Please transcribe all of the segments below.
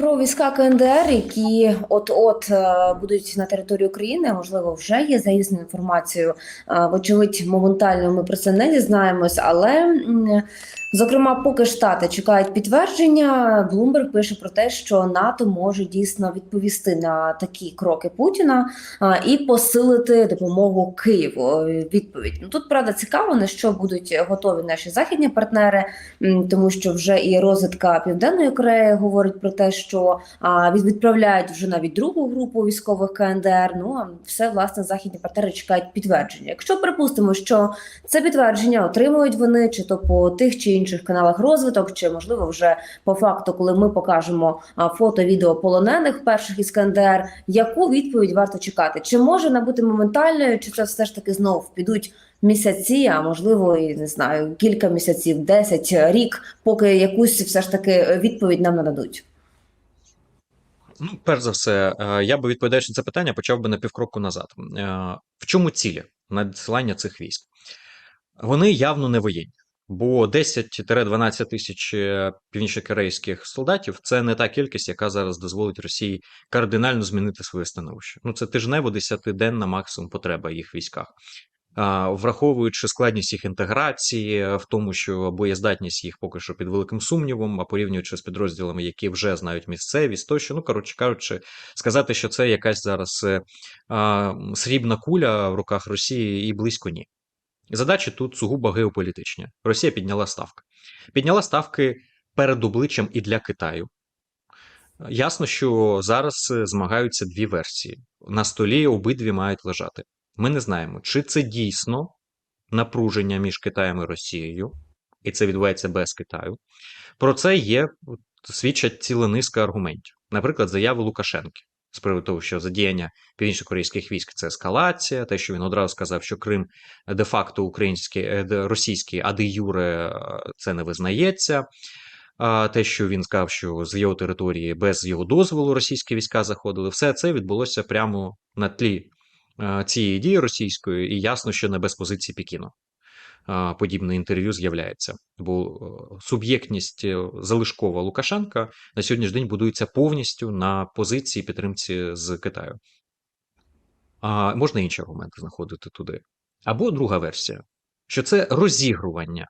про війська КНДР, які от-от е, будуть на території України. Можливо, вже є заїзна інформацією. Е, Вочевидь, моментально ми про це не дізнаємось, але зокрема, поки штати чекають підтвердження, Блумберг пише про те, що НАТО може дійсно відповісти на такі кроки Путіна е, і посилити допомогу Києву. Відповідь ну тут правда цікаво, на що будуть готові наші західні партнери. Тому що вже і розвідка Південної Кореї говорить про те, що від- відправляють вже навіть другу групу військових КНДР. Ну а все власне західні партнери чекають підтвердження. Якщо припустимо, що це підтвердження отримують вони, чи то по тих чи інших каналах розвиток, чи можливо вже по факту, коли ми покажемо фото, відео полонених перших із КНДР, яку відповідь варто чекати? Чи може вона бути моментальною, чи це все ж таки знов підуть місяці, а можливо, і не знаю, кілька місяців, 10, рік, поки якусь все ж таки відповідь нам нададуть. Ну, перш за все, е, я би відповідаючи на це питання, почав би на півкроку назад. Е, В чому цілі надсилання цих військ? Вони явно не воєнні, бо 10-12 тисяч е, північнокорейських солдатів це не та кількість, яка зараз дозволить Росії кардинально змінити своє становище. Ну, це тижнево, десятиденна максимум потреба їх військах. Враховуючи складність їх інтеграції, в тому, що боєздатність їх поки що під великим сумнівом, а порівнюючи з підрозділами, які вже знають місцевість, тощо, ну коротше кажучи, сказати, що це якась зараз е, срібна куля в руках Росії і близько ні. Задачі тут сугубо геополітичні. Росія підняла ставки. Підняла ставки перед обличчям і для Китаю. Ясно, що зараз е, змагаються дві версії. На столі обидві мають лежати. Ми не знаємо, чи це дійсно напруження між Китаєм і Росією, і це відбувається без Китаю. Про це є свідчать ціла низка аргументів. Наприклад, заяви Лукашенки з приводу того, що задіяння північно-корейських військ це ескалація, те, що він одразу сказав, що Крим де-факто український, е, російський, а де Юре це не визнається. Те, що він сказав, що з його території без його дозволу російські війська заходили, все це відбулося прямо на тлі цієї дії російської, і ясно, що не без позиції Пекіну. Подібне інтерв'ю з'являється, бо е, суб'єктність е, залишкова Лукашенка на сьогоднішній день будується повністю на позиції підтримці з Китаю. А можна інші аргументи знаходити туди. Або друга версія, що це розігрування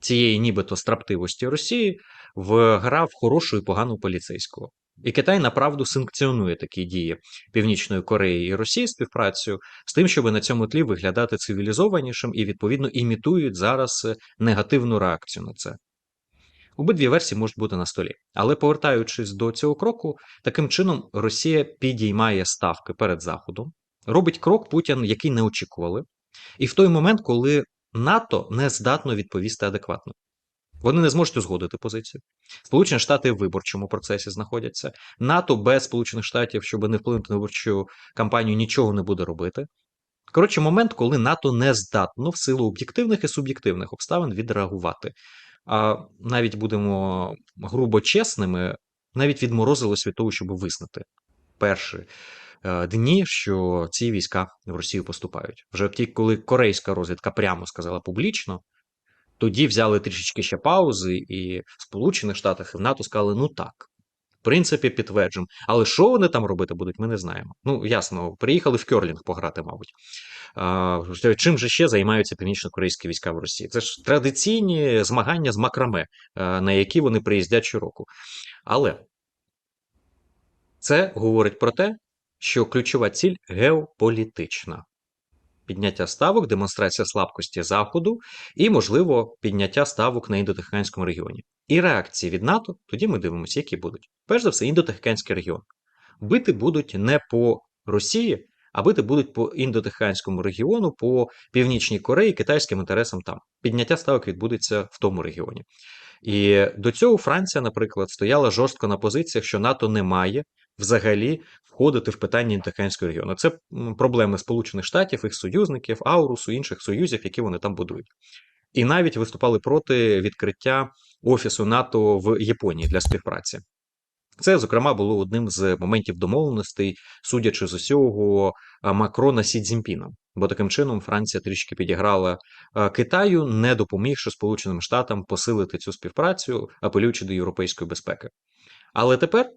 цієї нібито страптивості Росії в гра в хорошу і погану поліцейського. І Китай направду санкціонує такі дії Північної Кореї і Росії співпрацю з тим, щоб на цьому тлі виглядати цивілізованішим і відповідно імітують зараз е, негативну реакцію на це. Обидві версії можуть бути на столі. Але повертаючись до цього кроку, таким чином Росія підіймає ставки перед Заходом, робить крок Путін, який не очікували, і в той момент, коли НАТО не здатно відповісти адекватно. Вони не зможуть узгодити позицію. Сполучені Штати в виборчому процесі знаходяться. НАТО без Сполучених Штатів, щоб не вплинути на виборчу кампанію, нічого не буде робити. Коротше, момент, коли НАТО не здатно в силу об'єктивних і суб'єктивних обставин відреагувати. А навіть будемо грубо чесними, навіть відморозилось від того, щоб визнати перші е, дні, що ці війська в Росію поступають. Вже ті, коли корейська розвідка прямо сказала публічно, тоді взяли трішечки ще паузи, і в Сполучених Штатах і в НАТО сказали: ну так. В принципі, підтверджуємо. Але що вони там робити будуть, ми не знаємо. Ну, ясно, приїхали в Керлінг пограти, мабуть. А, чим же ще займаються північно-корейські війська в Росії? Це ж традиційні змагання з макраме, е, на які вони приїздять щороку. Але це говорить про те, що ключова ціль геополітична. Підняття ставок, демонстрація слабкості Заходу і, можливо, підняття ставок на індотихоокеанському регіоні. І реакції від НАТО, тоді ми дивимося, які будуть. Перш за все, індотихоокеанський регіон. Бити будуть не по Росії, а бити будуть по індотихоокеанському регіону, по Північній Кореї, китайським інтересам там. Підняття ставок відбудеться в тому регіоні. І до цього Франція, наприклад, стояла жорстко на позиціях, що НАТО не має взагалі входити в питання індотихоокеанського регіону. Це проблеми Сполучених Штатів, їх союзників, Аурусу, інших союзів, які вони там будують. І навіть виступали проти відкриття офісу НАТО в Японії для співпраці. Це, зокрема, було одним з моментів домовленостей, судячи з усього, Макрона Сі Цзіньпіном. Бо таким чином Франція трішки підіграла Китаю, не допомігши Сполученим Штатам посилити цю співпрацю, апелюючи до європейської безпеки. Але тепер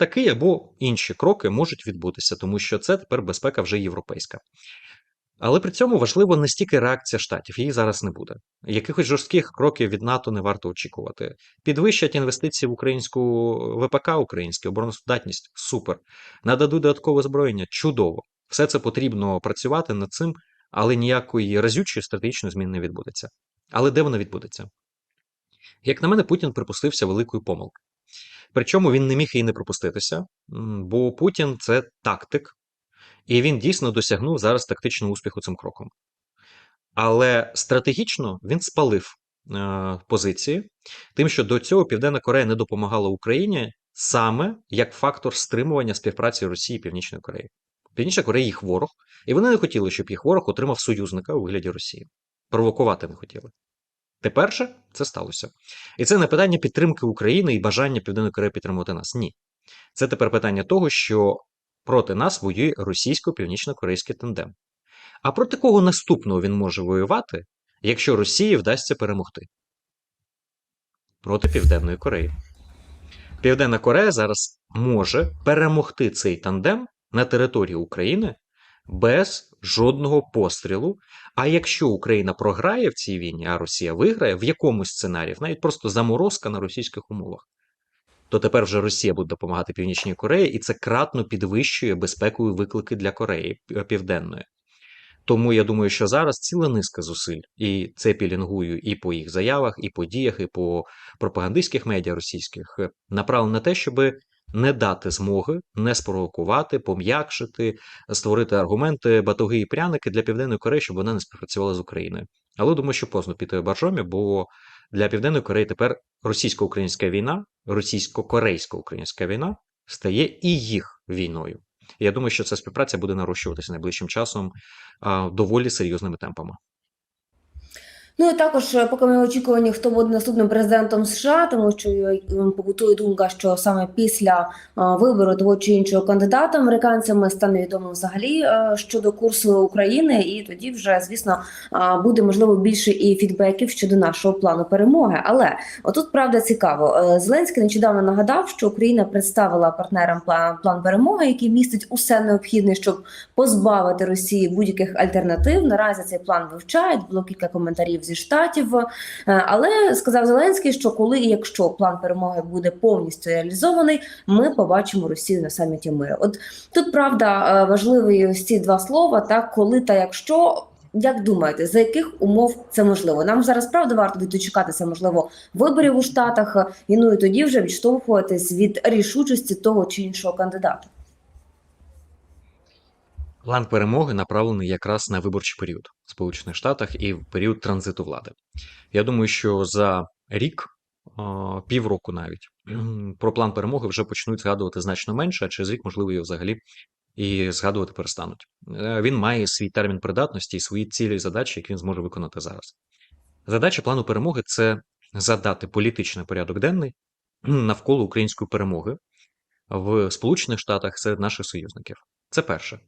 такий або інші кроки можуть відбутися, тому що це тепер безпека вже європейська. Але при цьому важливо не стільки реакція штатів, її зараз не буде. Якихось жорстких кроків від НАТО не варто очікувати. Підвищать інвестиції в українську ВПК, українську обороноздатність супер. Нададуть додаткове озброєння чудово. Все це потрібно працювати над цим, але ніякої разючої стратегічної зміни не відбудеться. Але де вона відбудеться? Як на мене, Путін припустився великої помилки. Причому він не міг і не пропуститися, бо Путін це тактик, і він дійсно досягнув зараз тактичного успіху цим кроком. Але стратегічно він спалив е, позиції, тим, що до цього Південна Корея не допомагала Україні саме як фактор стримування співпраці Росії і Північної Кореї. Північна Корея їх ворог, і вони не хотіли, щоб їх ворог отримав союзника у вигляді Росії. Провокувати не хотіли. Тепер же це сталося. І це не питання підтримки України і бажання Південної Кореї підтримувати нас. Ні. Це тепер питання того, що проти нас воює російсько-північно-корейський тандем. А проти кого наступного він може воювати, якщо Росії вдасться перемогти? Проти Південної Кореї. Південна Корея зараз може перемогти цей тандем на території України без жодного пострілу. А якщо Україна програє в цій війні, а Росія виграє в якомусь сценарії, навіть просто заморозка на російських умовах, то тепер вже Росія буде допомагати Північній Кореї, і це кратно підвищує безпекові виклики для Кореї Південної. Тому я думаю, що зараз ціла низка зусиль, і це пілінгую і по їх заявах, і по діях, і по пропагандистських медіа російських, е, направлено на те, щоб не дати змоги не спровокувати, пом'якшити, створити аргументи, батоги і пряники для Південної Кореї, щоб вона не співпрацювала з Україною. Але думаю, що поздно піти боржомі, бо для Південної Кореї тепер російсько-українська війна, російсько-корейсько-українська війна стає і їх війною. Я думаю, що ця співпраця буде нарощуватися найближчим часом доволі серйозними темпами. Ну і також, е, поки ми в очікуванні, хто буде наступним президентом США, тому що е, побутує думка, що саме після е, вибору того чи іншого кандидата американцями стане відомо взагалі щодо курсу України, і тоді вже звісно буде можливо більше і фідбеків щодо нашого плану перемоги. Але отут правда цікаво. Зеленський нещодавно нагадав, що Україна представила партнерам план, план перемоги, який містить усе необхідне, щоб позбавити Росії будь-яких альтернатив. Наразі цей план вивчають. Було кілька коментарів зі штатів. Е, Але сказав Зеленський, що коли і якщо план перемоги буде повністю реалізований, ми побачимо Росію на саміті миру. От тут правда е, важливі ось ці два слова: так коли та якщо. Як думаєте, за яких умов це можливо? Нам зараз правда варто дочекатися, можливо, виборів у Штатах, е, і ну і тоді вже відштовхуватись від рішучості того чи іншого кандидата. План перемоги направлений якраз на виборчий період в Сполучених Штатах і в період транзиту влади. Я думаю, що за рік, півроку навіть, про план перемоги вже почнуть згадувати значно менше, а через рік, можливо, його взагалі і згадувати перестануть. Е, Він має свій термін придатності і свої цілі і задачі, які він зможе виконати зараз. Задача плану перемоги це задати політичний порядок денний навколо української перемоги в Сполучених Штатах серед наших союзників. Це перше.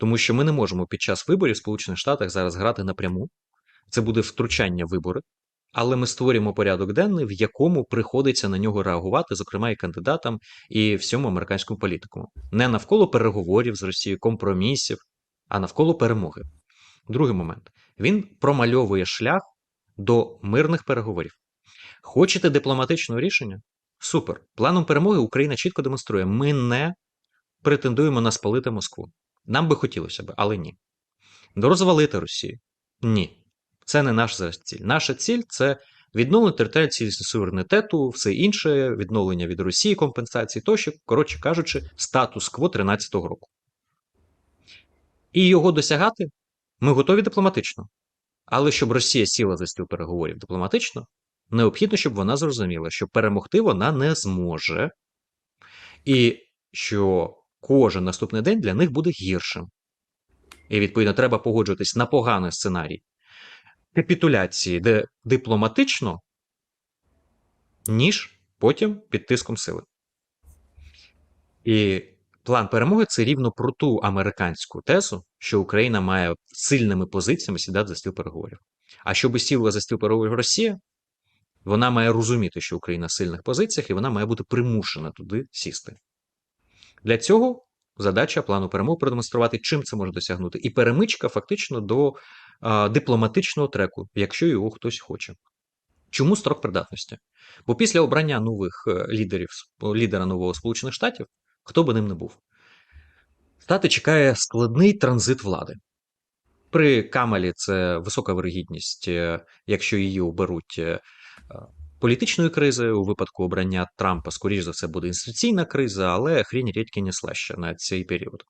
Тому що ми не можемо під час виборів в Сполучених Штатах зараз грати напряму. Це буде втручання вибори, але ми створюємо порядок денний, в якому приходиться на нього реагувати, зокрема і кандидатам, і всьому американському політику. Не навколо переговорів з Росією, компромісів, а навколо перемоги. Другий момент. Він промальовує шлях до мирних переговорів. Хочете дипломатичного рішення? Супер. Планом перемоги Україна чітко демонструє: ми не претендуємо на спалити Москву. Нам би хотілося б, але ні. Розвалити Росію? Ні. Це не наша ціль. Наша ціль це відновлення територіальної цілісності суверенітету, все інше, відновлення від Росії компенсації, тощо, коротше кажучи, статус-кво 13-го року. І його досягати ми готові дипломатично. Але щоб Росія сіла за стіл переговорів дипломатично, необхідно, щоб вона зрозуміла, що перемогти вона не зможе, і що кожен наступний день для них буде гіршим. І, відповідно, треба погоджуватись на поганий сценарій капітуляції, де дипломатично, ніж потім під тиском сили. І план перемоги це рівно про ту американську тезу, що Україна має сильними позиціями сідати за стіл переговорів. А щоб сіла за стіл переговорів Росія, вона має розуміти, що Україна в сильних позиціях, і вона має бути примушена туди сісти. Для цього задача плану перемог продемонструвати, чим це може досягнути. І перемичка фактично до а, дипломатичного треку, якщо його хтось хоче. Чому строк придатності? Бо після обрання нових е, лідерів, лідера нового Сполучених Штатів, хто би ним не був, Штати чекає складний транзит влади. При Камалі це висока вирогідність, е, якщо її оберуть політичної кризи. У випадку обрання Трампа, скоріш за все, буде інституційна криза, але хрінь рідкі не слаще на цей період.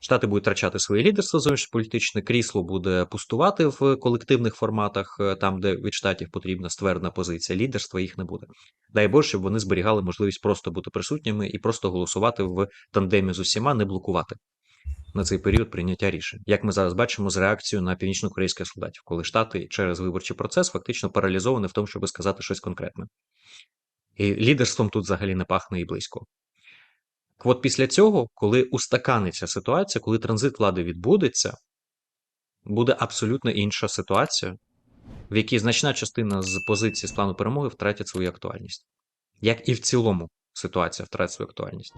Штати будуть втрачати своє лідерство зовнішньополітичне, крісло буде пустувати в колективних форматах, е, там, де від штатів потрібна ствердна позиція, лідерства їх не буде. Дай Боже, щоб вони зберігали можливість просто бути присутніми і просто голосувати в тандемі з усіма, не блокувати на цей період прийняття рішень. Як ми зараз бачимо з реакцією на північно-корейських солдатів, коли штати через виборчий процес фактично паралізовані в тому, щоб сказати щось конкретне. І лідерством тут взагалі не пахне і близько. От після цього, коли устаканиться ситуація, коли транзит влади відбудеться, буде абсолютно інша ситуація, в якій значна частина з позиції з плану перемоги втратять свою актуальність. Як і в цілому ситуація втратить свою актуальність.